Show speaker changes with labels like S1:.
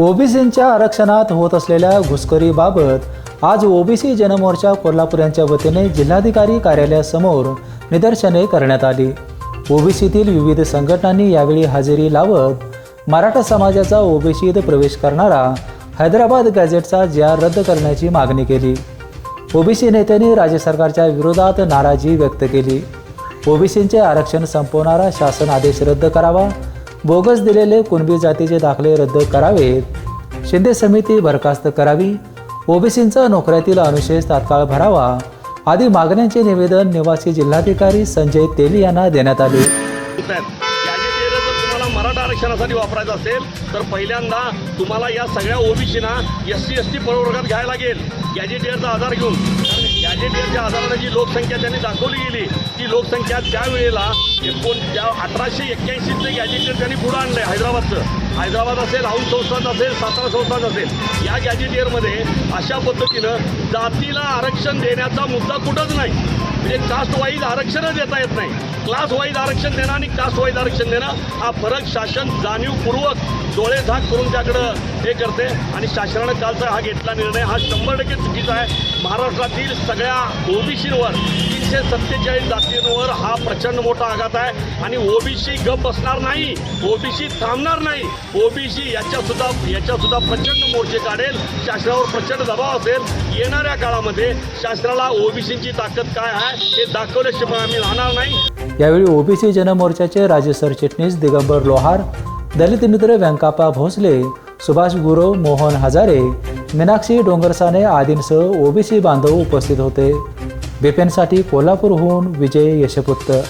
S1: ओबीसींच्या आरक्षणात होत असलेल्या घुसखोरीबाबत आज ओबीसी जनमोर्चा कोल्हापूर यांच्या वतीने जिल्हाधिकारी कार्यालयासमोर निदर्शने करण्यात आली. ओबीसीतील विविध संघटनांनी यावेळी हजेरी लावत मराठा समाजाचा ओबीसीत प्रवेश करणारा हैदराबाद गॅझेटचा जी आर रद्द करण्याची मागणी केली. ओबीसी नेत्यांनी राज्य सरकारच्या विरोधात नाराजी व्यक्त केली. ओबीसींचे आरक्षण संपवणारा शासन आदेश रद्द करावा बोगस दिलेले कुणबी जातीचे दाखले रद्द करावेत. शिंदे समिती बरखास्त करावी. ओबीसींचा नोकऱ्यातील अनुशेष तात्काळ भरावा. आदी मागण्यांचे निवेदन निवासी जिल्हाधिकारी संजय तेली यांना देण्यात आले.
S2: जर तुम्हाला मराठा आरक्षणासाठी वापरायचं असेल तर पहिल्यांदा तुम्हाला या सगळ्या ओबीसीना एस सी एस टी प्रवर्गात घ्यायला लागेल. गॅजेटियरचा आधार घेऊन. गॅजेटियरच्या आधाराने जी लोकसंख्या त्यांनी दाखवली गेली ती लोकसंख्या त्यावेळेला एकोण त्या अठराशे एक्क्याऐंशीचं गॅजेटियर त्यांनी पुढं आणलं आहे हैदराबादचं. हैदराबाद असेल औंध संस्थान असेल सातारा संस्थान असेल या गॅजेटियरमध्ये अशा पद्धतीनं जातीला आरक्षण देण्याचा मुद्दा कुठंच नाही. म्हणजे कास्ट वाईज आरक्षणच देता येत नाही. क्लास वाईज आरक्षण देणं आणि कास्ट वाईज आरक्षण देणं हा फरक शासन जाणीवपूर्वक डोळे झाक करून त्याकडं हे करते. आणि शासनानं कालचा हा घेतला निर्णय. हा शंभर टक्के चुकीचा आहे. महाराष्ट्रातील सगळ्या ओबीसीवर तीनशे सत्तेचाळीस जातींवर हा प्रचंड मोठा आघात आहे. आणि ओबीसी गप बसणार नाही. ओबीसी थांबणार नाही. ओबीसी याच्या सुद्धा याच्या सुद्धा प्रचंड मोर्चे काढेल. शासनावर प्रचंड दबाव असेल. येणाऱ्या काळामध्ये शासनाला ओबीसीची ताकद काय आहे हे दाखवल्याशिवाय आम्ही राहणार नाही.
S1: यावेळी ओबीसी जनमोर्चाचे राज्य सरचिटणीस दिगंबर लोहार दलित मित्र व्यंकापा भोसले सुभाष गुरव मोहन हजारे मीनाक्षी डोंगरसाने आदींसह ओबीसी बांधव उपस्थित होते. बिपेनसाठी कोल्हापूरहून विजय यशपुत्र